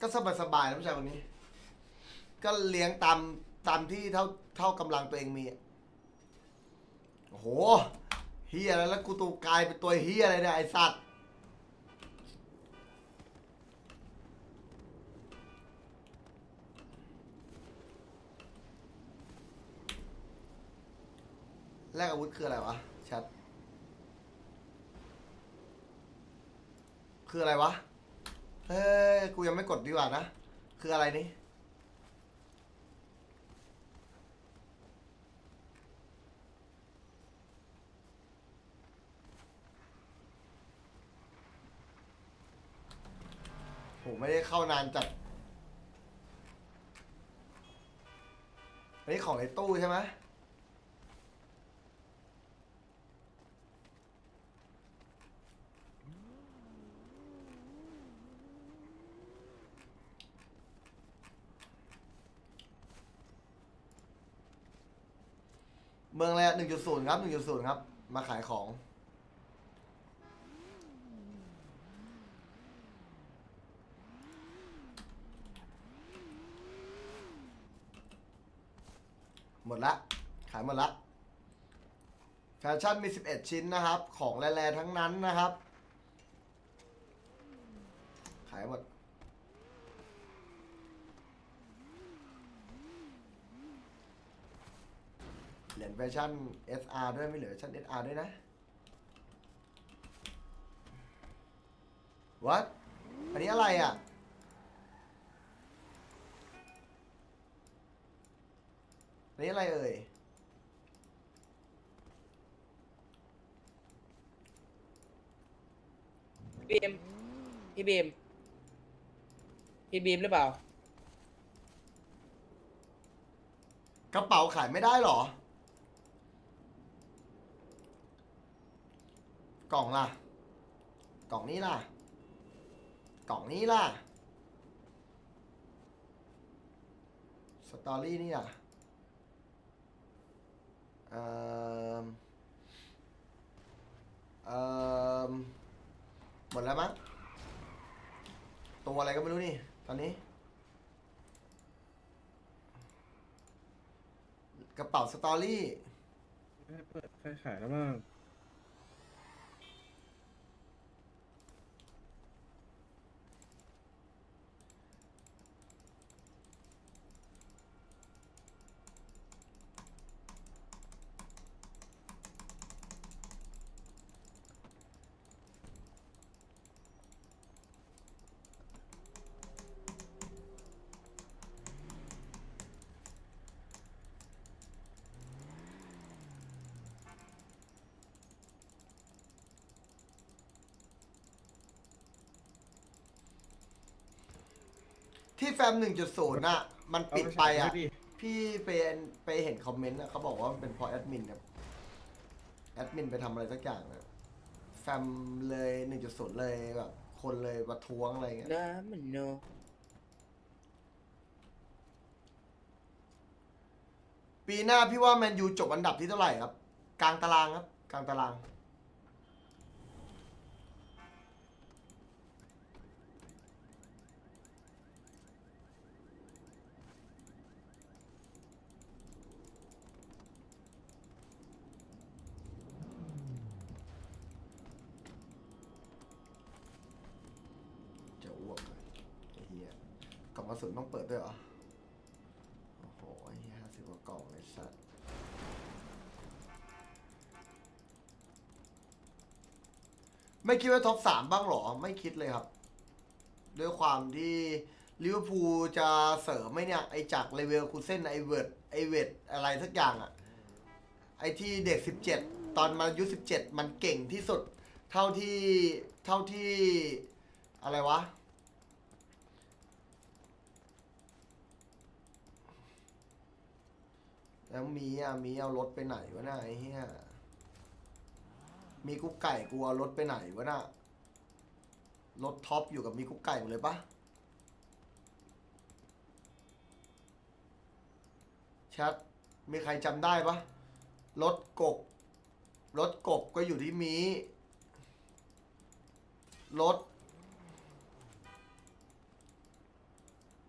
ก็สบายสบายๆนะผู้ชายคนนี้ ก็เลี้ยงตามตามที่เท่าเท่ากำลังตัวเองมีอะโอ้โหเฮียแล้วแล้วกูตูกลายเป็นตัวเฮียอะไรเนี่ยไอสัตว์แลกอาวุธคืออะไรวะแชทคืออะไรวะ เฮ้ย กูยังไม่กดดีกว่านะ คืออะไรนี่ ผมไม่ได้เข้านานจัดอันนี้ของในตู้ใช่ไหม เมืองอะไรหนึ่งจุดศูนย์ครับหนึ่งจุดศูนย์ครับ มาขายของ หมดละ ขายหมดละ แฟชั่นมี 11 ชิ้นนะครับ ของแร่ๆทั้งนั้นนะครับ ขายหมด เหรียญแฟชั่น SR ด้วยไม่เหลือแฟชั่น SR ด้วยนะ What อันนี้อะไรอะ อันนี้อะไรเอ่ยบีมพี่บีมพี่บีมหรือเปล่า กระเป๋าขายไม่ได้เหรอ กล่องล่ะ กล่องนี้ล่ะ กล่องนี้ล่ะ สตอรี่นี่อะเอ่อเอ่อหมดแล้วมั้ง ตัวอะไรก็ไม่รู้นี่ ตอนนี้ กระเป๋าสตอรี่เปิดใครขายแล้วบ้าง ที่แฟมหนึ่งจุดศูนย์น่ะ มันปิดไปอะเอาไปใช้ดิพี่ไปไปเห็นคอมเมนต์อะเขาบอกว่ามันเป็นเพราะแอดมินครับแอดมินไปทำอะไรสักอย่างนะแฟมเลยหนึ่งจุดศูนย์เลยแบบคนเลยประท้วงอะไรเงี้ย น้ำมันโนปีหน้าพี่ว่าแมนยูจบอันดับที่เท่าไหร่ครับ กลางตารางครับ กลางตาราง จะอ้วกเลยไอ้เหี้ยกล่องกระสุนต้องเปิ ดด้วยเหรอ โอ้โหเหี้ยห้าสิบกว่ากล่องเลยสัตว์ไม่คิดว่าท็อปสามบ้างหรอ ไม่คิดเลยครับ ด้วยความที่ลิเวอร์พูลจะเสริมไหมเนี่ย ไอจากเลเวลคูเซนไอเวิร์ดไอเวดอะไรสักอย่างอะไอที่เด็กสิบเจ็ดตอนมาอายุสิบเจ็ดมันเก่งที่สุด เท่าที่เท่าที่อะไรวะ แล้วมีอะมีเอารถไปไหนวะน่ะไอ้เหี้ยมีกุ๊กไก่กูเอารถไปไหนวะน่ะรถท็อปอยู่กับมีกุ๊กไก่หมดเลยปะแชทมีใครจำได้ปะรถกบรถกบก็อยู่ที่มีรถ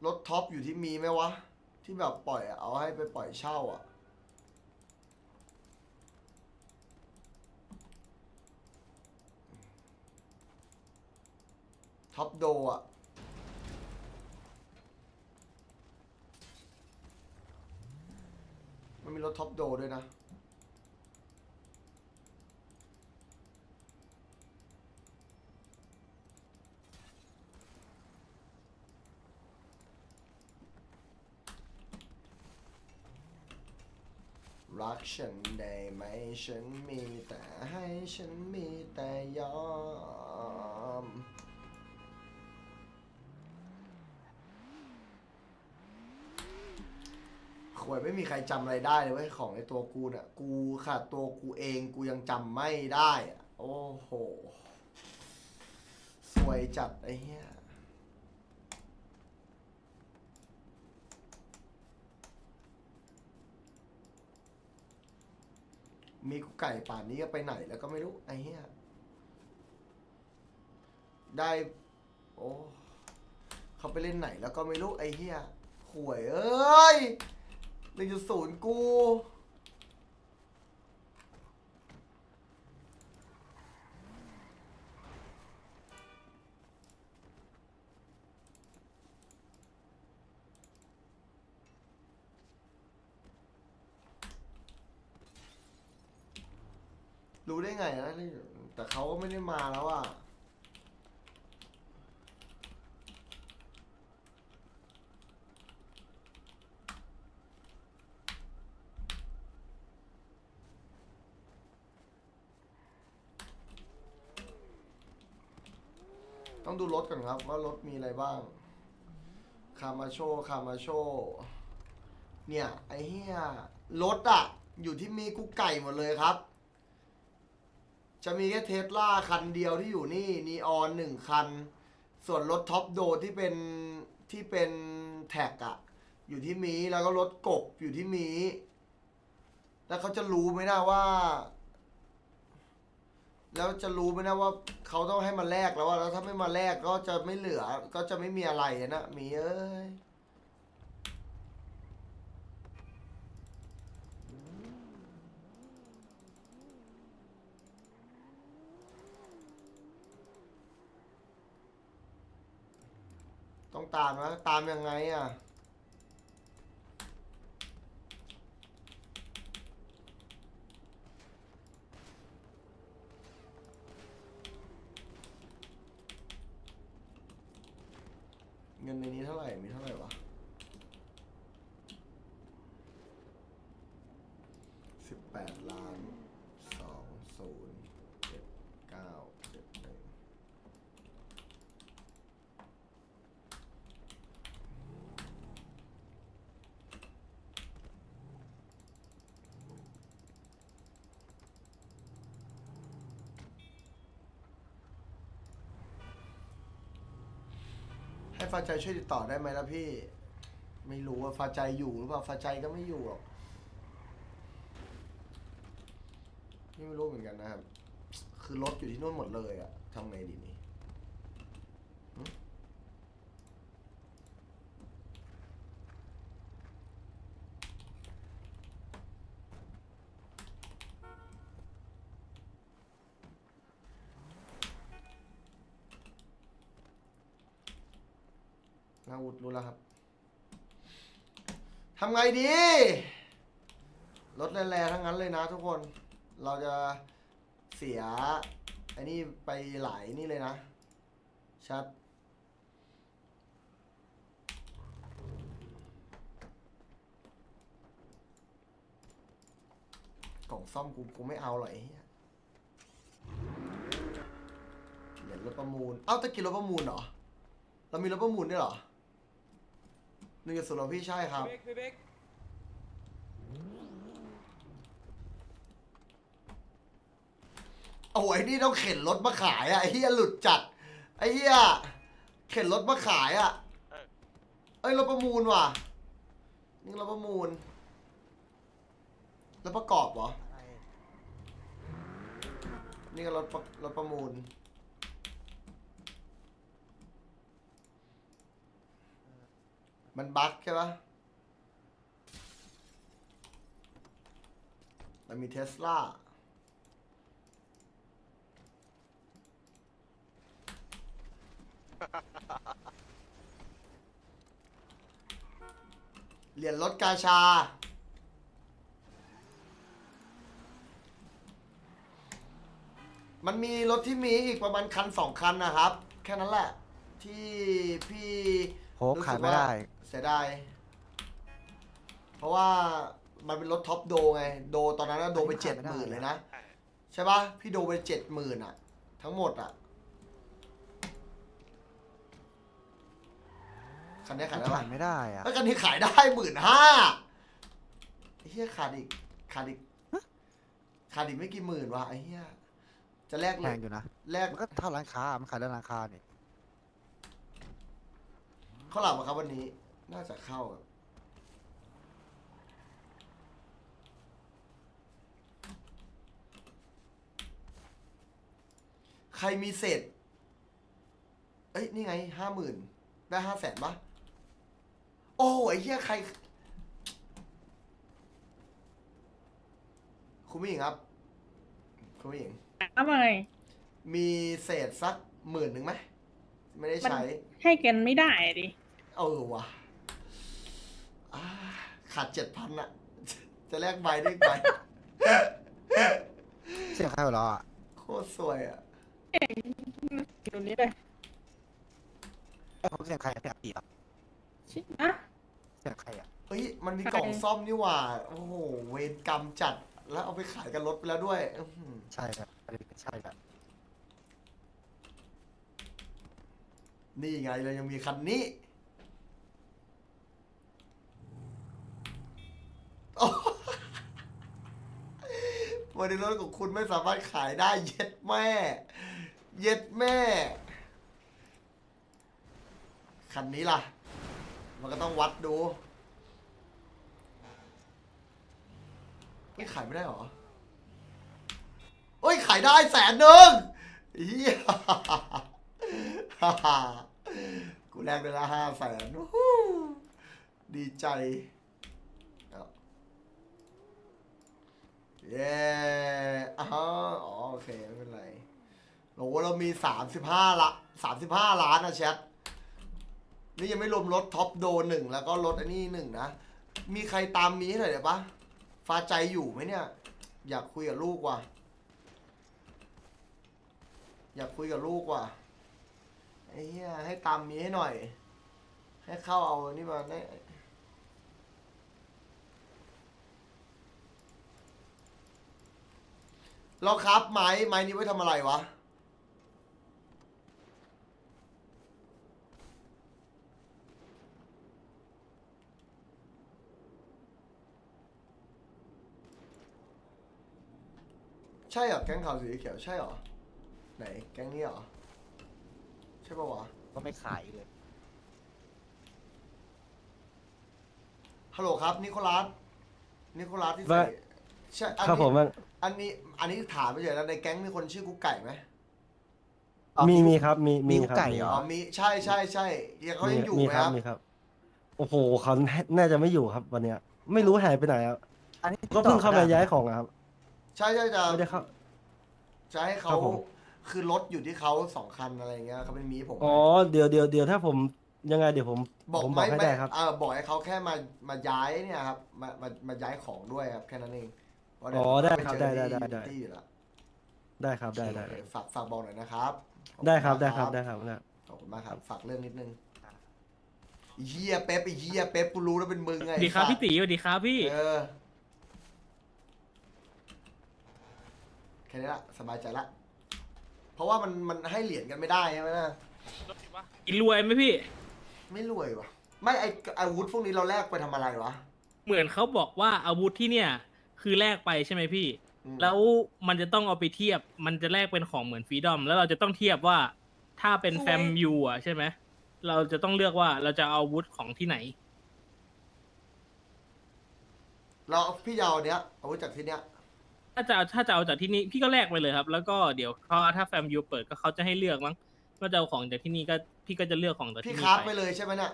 รถท็อปอยู่ที่มีไหมวะ ที่แบบปล่อยเอาให้ไปปล่อยเช่าอะ ท็อปโดอะ มันมีรถท็อปโดด้วยนะรักฉันได้ไหมฉันมีแต่ให้ฉันมีแต่ยอม วยไม่มีใครจำอะไรได้เลยเว้ยของในตัวกูเนี่ยกูขาดตัวกูเองกูยังจำไม่ได้อะโอ้โหสวยจัดไอ้เหี้ยมีกูไก่ป่านนี้ก็ไปไหนแล้วก็ไม่รู้ไอ้เหี้ยได้ โอ้เขาไปเล่นไหนแล้วก็ไม่รู้ไอ้เหี้ยหวยเอ้ย หนึ่งจุดศูนย์กู รู้ได้ไงนะแต่เขาก็ไม่ได้มาแล้วอะ ต้องดูรถก่อนครับ ว่ารถมีอะไรบ้าง คามาโช คามาโช เนี่ย ไอ้เหี้ยรถอะอยู่ที่มีกุ๊กไก่หมดเลยครับ จะมีแค่เทสลาคันเดียวที่อยู่นี่นีออนหนึ่งคัน ส่วนรถท็อปโดที่เป็นที่เป็นแท็กอะอยู่ที่มีแล้วก็รถกบอยู่ที่มี แล้วเขาจะรู้ไหมนะว่า แล้วจะรู้ไหมนะว่าเขาต้องให้มาแลกแล้วว่าแล้วถ้าไม่มาแลกก็จะไม่เหลือ ก็จะไม่มีอะไรนะมีเอ้ยต้องตามนะตามยังไงอะ เงินในนี้เท่าไหร่ มีเท่าไหร่วะสิบแปดล้านสองศูนย์เจ็ดเก้าเจ็ดหนึ่ง ให้ฟ้าใจช่วยติดต่อได้ไหมล่ะพี่ ไม่รู้ว่าฟ้าใจอยู่หรือเปล่าฟ้าใจก็ไม่อยู่หรอกนี่ไม่รู้เหมือนกันนะครับ คือรถอยู่ที่นู่นหมดเลยอะทำไงดีนี่ นาวุธรู้แล้วครับทำไงดี รถแรงๆทั้งนั้นเลยนะทุกคน เราจะเสียไอ้นี่ไปหลายนี่เลยนะ ชัด กล่องซ่อมกูกูไม่เอาหรอกไอ้เหี้ยเหรียญรถประมูล เอ้าตะกี้รถประมูลเหรอ เรามีรถประมูลด้วยเหรอ หนึ่งจุดศูนย์เหรอพี่ใช่ครับ พี่เบกพี่เบกโอ้ยนี่ต้องเข็นรถมาขายอะไอ้เหี้ยหลุดจัด ไอ้เหี้ยเข็นรถมาขายอะเอ้ยรถประมูลว่ะ นี่รถประมูล แล้วประกอบเหรอ นี่ก็รถประรถประมูล มันบั๊กใช่ปะมันมีเทสลาเหรียญรถกาชา มันมีรถที่มีอีกประมาณคันสองคันนะครับ แค่นั้นแหละ ที่พี่ โหขายไม่ได้ เสียดาย เพราะว่ามันเป็นรถท็อปโดไง โดตอนนั้นนะโดไปอันนี้เจ็ดขายหไม่มื่นได้เลยนะ ใช่ปะพี่โดไปเจ็ดหมื่นอะทั้งหมดอะคันนี้ขายได้ขาปะยไม่ได้อะแล้วคันนี้ขายได้หมื่นห้าไอ้เหี้ยขาดอีกขาดอีกขาดอีกไม่กี่หมื่นวะไอ้เหี้ยจะแลกแพเลยงอยู่นะแลกมันก็เท่าร้านค้ามันขายได้ร้านค้านี่เข้าหลับมาครับวันนี้ น่าจะเข้าครับใครมีเศษ เอ้ย นี่ไงห้าหมื่นได้ห้าแสนปะโอ้ไอ้เหี้ยใคร คุณผู้หญิงครับ คุณผู้หญิง ทำไมมีเศษสักหมื่นหนึ่งไหม ไม่ได้มันใช้ ให้กันไม่ได้ดิ เออว่ะอ่า ขาดเจ็ดพันอะจะแลกใบได้อีกใบเสียงใครหัวเราะอะโคตรสวยอะอยู่นี้เลยไอ้ผมเสียงใครอะเสียงอีอะชิอะเสียงใครอะเฮ้ยมันมีใครกล่องซ่อมนี่หว่า โอ้โห เวรกรรมจัดแล้วเอาไปขายกันรถไปแล้วด้วยอื้อหือใช่ครับอันนี้ใช่ครับนี่ไงเรายังมีคันนี้ โอ้วันนี้รถของคุณไม่สามารถขายได้ เย็ดแม่ เย็ดแม่ คันนี้ล่ะ มันก็ต้องวัดดูไม่ขายไม่ได้หรอเอ้ยขายได้แสนหนึ่งเฮียกูแลกได้ละห้าแสนดีใจเอา เย้อ๋ออ๋อโอเคไม่เป็นไรโอ้โหเรามีสามสิบห้าละสามสิบห้าล้านนะแชท นี่ยังไม่รวมรถท็อปโดหนึ่งแล้วก็รถอันนี้หนึ่งนะ มีใครตามมีให้หน่อยเดี๋ยวปะฟ้าใจอยู่ไหมเนี่ย อยากคุยกับลูกว่ะ อยากคุยกับลูกว่ะไอ้เหี้ยให้ตามมีให้หน่อย ให้เข้าเอาอันนี่มาได้ เราครับไม้ไม้นี้ไว้ทำอะไรวะ ใช่เหรอแก๊งขาวสีเขียวใช่เหรอ ไหนแก๊งนี้เหรอ ใช่ปะวะ ก็ไม่ขายเลยฮัลโหลครับนิโคลัสนิโคลัสที่ว่า ใส่ใช่อันครับนี้ผมมันอันนี้อันนี้ถามไปเฉยแล้วในแก๊งมีคนชื่อกุ๊กไก่ไหมอ๋อมีมีมีครับ มีมีมีครับไก่มีเหร อ๋อมีใช่ใช่ใช่ยังเขายังอยู่มีไหมคครัรับบมีครับ โอ้โหเขาน่าจะไม่อยู่ครับ วันเนี้ย ไม่รู้หายไปไหนครับอันนี้ก็เพิ่งเข้ามาย้ายของอะครับใช่ใช่จะไม่ได้เข้า จะให้เขาครับผม คือรถอยู่ที่เขาสองคันอะไรเงี้ยเขาเป็นมีผมอ๋อเดี๋ยวเดี๋ยวเดี๋ยวถ้าผมยังไงเดี๋ยวผมบอกผมบอไม่กให้ไม่ได้ครับ เออบอกให้เขาแค่มามาย้ายเนี่ยครับมามามาย้ายของด้วยครับแค่นั้นเอง เพราะเยวอ๋อผมได้ปครับเจอได้ที่ได้ได้ ที่อยู่แล้วได้ครับได้ได้โอเคฝากฝากบอกหน่อยนะครับขอณได้ครับมากได้ครับได้ครับได้ ขอบคุณมากครับ ฝากเรื่องนิดนึงไอ้เฮียเป๊ปไอ้เฮียเป๊ปกูรู้แล้วเป็นมึงไงสวัสดีครับไอ้สัพี่ตีสวัสดีครับพี่ เออแค่นี้ละสบายใจละ เพราะว่ามันมันให้เหรียญกันไม่ได้ใช่ไหมนะ กินรวยไหมพี่ ไม่รวยวะไม่ไออาวุธพวกนี้เราแลกไปทำอะไรวะ เหมือนเขาบอกว่าอาวุธที่เนี่ย คือแลกไปใช่ไหมพี่ อืมแล้วมันจะต้องเอาไปเทียบ มันจะแลกเป็นของเหมือนฟรีดอม แล้วเราจะต้องเทียบว่า ถ้าเป็นแฟมยูอะใช่ไหม เราจะต้องเลือกว่าเราจะเอาอาวุธของที่ไหน เราพี่ยาวเนี้ยอาวุธจากที่เนี้ยถ้าจะเอาถ้าจะเอาจากที่นี่พี่ก็แลกไปเลยครับ แล้วก็เดี๋ยวเขาถ้าแฟมยูเปิดก็เขาจะให้เลือกมั้งว่าจะเอาของจากที่นี่ก็พี่ก็จะเลือกของจากพี่ที่คราฟนี่ไปไปเลยใช่ไหมเนี่ย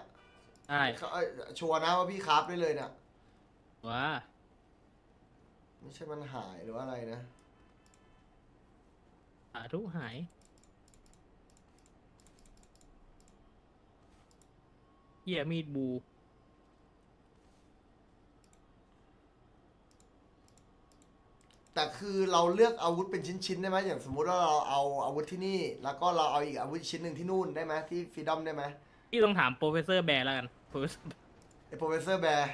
ใช่เขาเอ้ยชัวร์นะว่าพี่คราฟได้เลยเนี่ยว่า ไม่ใช่มันหายหรือว่าอะไรนะ สาธุหาย เหี้ยมีดบู แต่คือเราเลือกอาวุธเป็นชิ้นๆได้ไหมอย่างสมมุติว่าเราเอาอาวุธที่นี่ แล้วก็เราเอาอีกอาวุธชิ้นหนึ่งที่นู่นได้ไหมที่ฟรีดอมได้ไหมพี่ต้องถามโปรเฟสเซอร์แบร์แล้วกัน โปรเฟสเซอร์ไอโปรเฟสเซอร์แบร์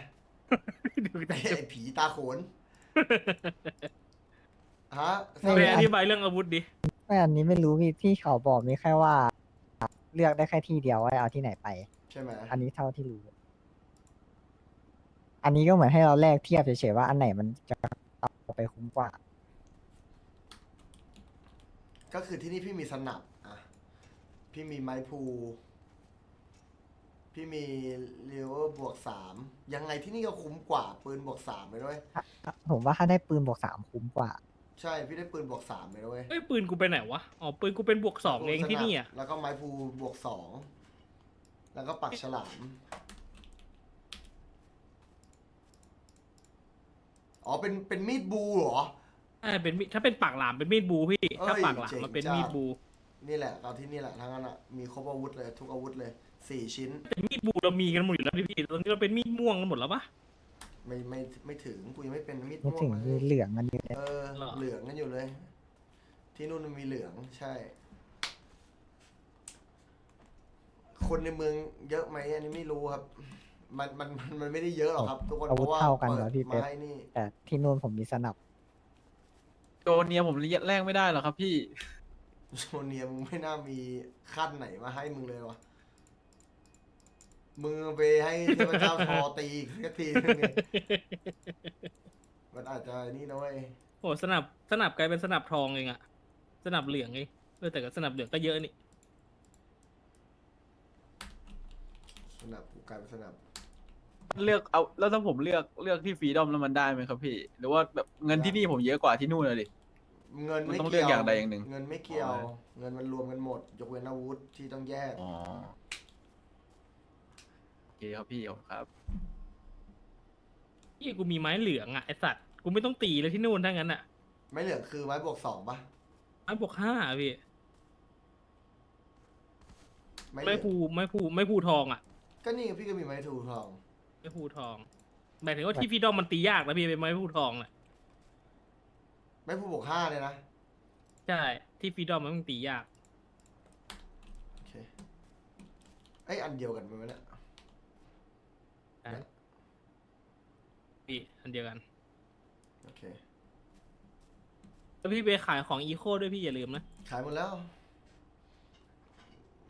ดูไอแต่ไอ้ผีตาโขน ฮะไม่ไปอธิบายเรื่องอาวุธดิ ไม่อันนี้ไม่รู้พี่ที่เขาบอกมีแค่ว่า เลือกได้แค่ที่เดียวว่าเอาที่ไหนไป ใช่ไหมอันนี้เท่าที่รู้ อันนี้ก็เหมือนให้เราแลกเทียบเฉยๆว่าอันไหนมันจะเอาไปคุ้มกว่า ก็คือที่นี่พี่มีสนับอะพี่มีไม้พู พี่มีเรียวบวกสามยังไงที่นี่ก็คุ้มกว่าปืนบวกสามไปด้วยผมว่าถ้าได้ปืนบวกสามคุ้มกว่า ใช่พี่ได้ปืนบวกสามไปด้วยเอ้ยปืนกูไปไหนวะ อ๋อปืนกูเป็นบวกสองเองที่นี่อะ แล้วก็ไม้พูบวกสองแล้วก็ปักฉลาม อ๋อเป็นเป็นมีดบูเหรอใช่เป็นมีดถ้าเป็นปากหลามเป็นมีดบูพี่เอ้ยถ้าปากหลามเจ๋งมันเป็นจัดมีดบู นี่แหละเอาที่นี่แหละทั้งนั้นอะมีครบอาวุธเลยทุกอาวุธเลย สี่ชิ้น แต่มีดบูเรามีกันหมดอยู่แล้วดิพี่ตอนนี้เราเป็นมีดม่วงกันหมดแล้วปะ ไม่ไม่ไม่ถึงกูยังไม่เป็นมีดไม่ม่วถึงงเลมียเหลืองอันนี้เลยเออเหรอ เหลืองกันอยู่เลย ที่นู่นมันมีเหลืองใช่ คนในเมืองเยอะไหมอันนี้ไม่รู้ครับ มันมันมันมันไม่ได้เยอะหรอกครับ ทุกคนอาเพวุธราะว่าเท่ากันเปิเหรอดพี่มาเป๊ปให้นี่ แต่ที่นู่นผมมีสนับโดนเนี่ยผมแลกไม่ได้หรอกครับพี่ โซเนียมึงไม่น่ามีขั้นไหนมาให้มึงเลยวะ มึงไปให้เทพเจ้าทอตีอีกสักทีนึงเนี่ยมันอาจจะนี่นะเว้ยโอ้สนับสนับกลายเป็นสนับทองเองอะสนับเหลืองเองเออแต่ก็สนับเหลืองก็เยอะนี่สนับกูกลายเป็นสนับเลือกเอาแล้วถ้าผมเลือกเลือกที่ฟรีดอมแล้วมันได้ไหมครับพี่ หรือว่าแบบเงินที่นี่ผมเยอะกว่าที่นู่นเลยดิ เงินมันไม่ต้องเลืเกี่อกยวอย่างใดอย่างหนึ่ง เงินไม่เกี่ยวอ๋อเงินมันรวมกันหมด ยกเว้นอาวุธที่ต้องแยก อ๋อโอ เคครับพี่ขอบคุณครับ พี่กูมีไม้เหลืองอะไอสัตว์กูไม่ต้องตีเลยที่นู่นถ้างั้นอะไม่เหลืองคือไม้บวกสองปะไม้บวกห้าอะพี่ไม่เหไม้ลืองภูไม้ภูไม้ภูทองอะก็นี่ไงพี่ก็มีไม้ถูทอง ไม้ภูทองหมายถึงว่าที่ฟีดอมมันตียากนะพี่เป็นไม้ภูทองแหละไม้ผูบวกห้าเลยนะใช่ที่ฟีดอมมันตียากโอเคไอยอันเดียวกันไหมเนี่ย ใช่พี่อันเดียวกัน โอเค แล้วพี่ไปขายของอีโคด้วยพี่อย่าลืมนะ ขายหมดแล้ว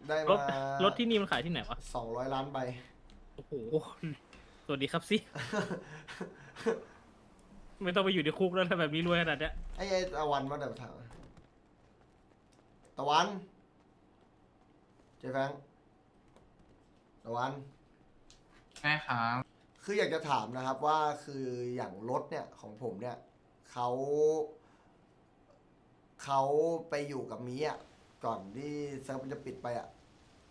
ได้รถ มารถที่นี่มันขายที่ไหนวะ สองร้อยล้านใบ โอ้โห สวัสดีครับสิไม่ต้องไปอยู่ในคุกแล้วถ้าแบบนี้รวยขนาดเนี้ยไอ้ไอ้ตะวันมาเดี๋ยวถามตะวัน เจ๊แฟงตะวัน ใช่ครับคืออยากจะถามนะครับว่าคืออย่างรถเนี่ยของผมเนี่ยเขาเขาไปอยู่กับมีอะก่อนที่เซิร์ฟมันจะปิดไปอะ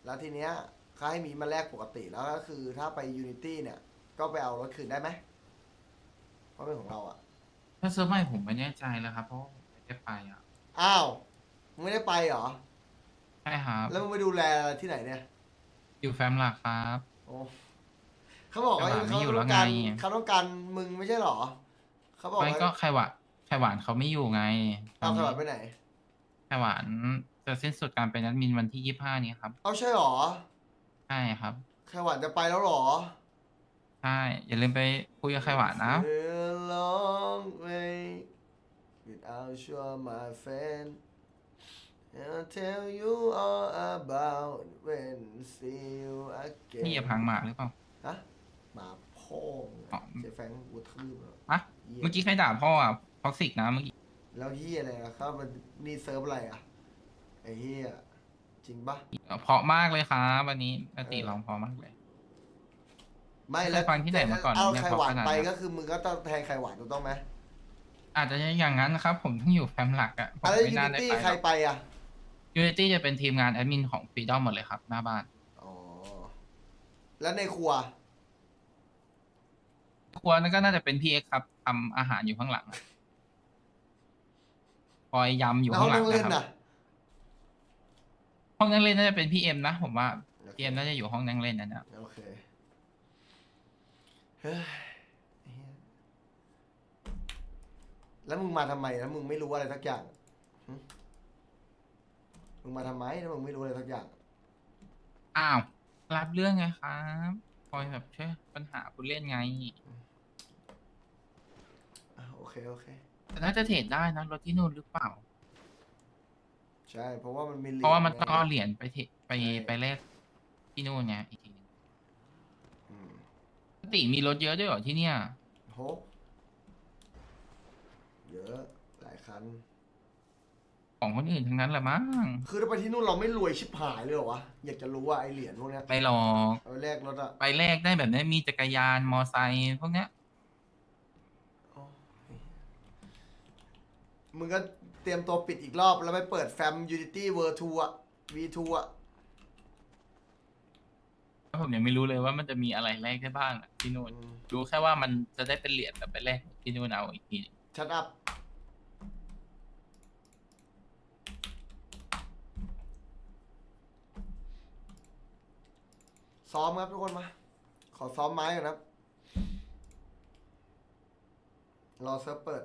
แล้วทีเนี้ยเขาให้มีมาแลกปกติแล้วก็คือถ้าไปยูนิตี้เนี่ย ก็ไปเอารถคืนได้ไหมเพราะเป็นของเราอะถ้าเซิร์ฟใหม่ผมไม่แน่ใจแล้วครับ เพราะว่าผมไม่ได้ไปอะอ้าวมึงไม่ได้ไปเหรอ ใช่ครับแล้วมึงไปดูแลที่ไหนเนี่ย อยู่แฟมหลักครับ โอ้ เขาบอกว่าแต่หลานไม่เขาอยู่แล้ต้อวงการไงเขาต้องการมึงไม่ใช่เหรอ เขาบอกไม่ว่าก็ไข่หวานไข่หวานเขาไม่อยู่ไงตอเอานขนี้นาดไปไหนไข่หวานจะสิ้นสุดการเป็นแอดมินวันที่ยี่ห้านี้ครับ เอาใช่เหรอ ใช่ครับไขหวานจะไปแล้วเหรอ ใช่ อย่าลืมไปคุยกับไข่หวานนะ A long way without you my friend I'll tell you all about when see you again นี่อย่าพังหมากหรือเปล่าฮะ หมาพ่อมึงอ๋ออะเจ๊แฟงกูทืบแล้วอะ หี้ยเมื่อกี้ใครด่าพ่ออะท็อกซิกนะเมื่อกี้แล้วเฮียอะไรอะครับมันนี่เซิร์ฟอะไรอะไอ้เฮียจริงปะ เพราะมากเลยครับวันนี้ปกติเออร้องเพราะมากเลย ไม่เคยแล้วฟังที่ไหนมาก่อนเอาเนี่ยไข่หวานเพราะขนาดไปนั้นก็คือมึงก็ต้องแทนไข่หวานถูกต้องไหมอาจจะอย่างนั้นนะครับ ผมต้องอยู่แฟมหลักอะผมอะไรไม่ยูน่านิได้ตี้ไปใครไปอะยูนิตี้จะเป็นทีมงานแอดมินของฟรีดอมหมดเลยครับ หน้าบ้าน อ๋อแล้วในครัว ครัวนั่นก็น่าจะเป็นพี่เอ็กซ์ครับทำอาหารอยู่ข้างหลังคอยยำอยู่แล้วห้อข้างงหลันั่งงเล่นนะครัน่ะบห้องนั่งเล่นน่าจะเป็นพี่เอ็มนะผมว่าโอเคพี่เอ็มน่าจะอยู่ห้องนั่งเล่นนั่นนะโอเคเฮ้ยแล้วมึงมาทำไมแล้วมึงไม่รู้อะไรสักอย่างหึมึงมาทำไมถ้ามึงไม่รู้อะไรสักอย่าง อ้าว รับเรื่องไงครับคอยแบบช่วยปัญหาคุณเล่นไงอะโอ เคโอเค แต่น่าจะเทรดได้นะรถที่นู่นหรือเปล่า ใช่ เพราะว่ามันมีหยญเพราะว่ามันต้องไงเอาเหรียญไปเทไปใช่ ไปแลกที่นู่นไงอีกทีหนึงอืมปกติมีรถเยอะด้วยเหรอที่เนี่ยโหเยอะหลายคัน ของคนอื่นทั้งนั้นแหละมั้งคือถ้าไปที่นู่นเราไม่รวยชิบหายเลยเหรอวะ อยากจะรู้ว่าไอเหรียญพวกเนี้ยไปหลอกเอาไปแลกรถอะไปแลกได้แบบนี้มีจักรยานมอไซค์พวกเนี้ย โอ้ย มึงก็เตรียมตัวปิดอีกรอบแล้วไปเปิดแฟม Unity World 2อะ V2 อะผมยังไม่รู้เลยว่ามันจะมีอะไรแลกได้บ้างอะที่นู่นอืมรู้แค่ว่ามันจะได้เป็นเหรียญแบบไปแลกที่นู่นเอาอีกทีหนึ่งชัดอัพซ้อมครับทุกคนมา ขอซ้อมไม้ก่อนครับ รอเซิร์ฟเปิด